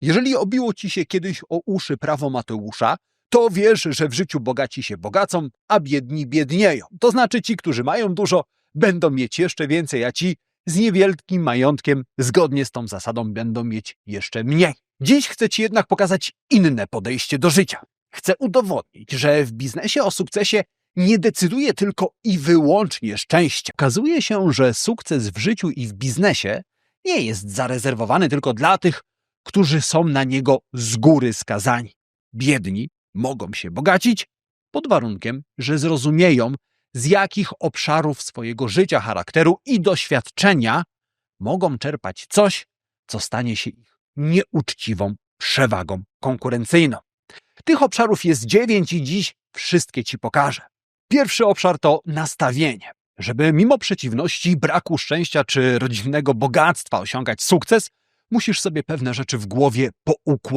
Jeżeli obiło ci się kiedyś o uszy prawo Mateusza, to wiesz, że w życiu bogaci się bogacą, a biedni biednieją. To znaczy ci, którzy mają dużo, będą mieć jeszcze więcej, a ci z niewielkim majątkiem, zgodnie z tą zasadą, będą mieć jeszcze mniej. Dziś chcę ci jednak pokazać inne podejście do życia. Chcę udowodnić, że w biznesie o sukcesie nie decyduje tylko i wyłącznie szczęście. Okazuje się, że sukces w życiu i w biznesie nie jest zarezerwowany tylko dla tych, którzy są na niego z góry skazani. Biedni mogą się bogacić pod warunkiem, że zrozumieją, z jakich obszarów swojego życia, charakteru i doświadczenia mogą czerpać coś, co stanie się ich nieuczciwą przewagą konkurencyjną. Tych obszarów jest dziewięć i dziś wszystkie ci pokażę. Pierwszy obszar to nastawienie. Żeby mimo przeciwności, braku szczęścia czy rodzinnego bogactwa osiągać sukces, musisz sobie pewne rzeczy w głowie poukładać.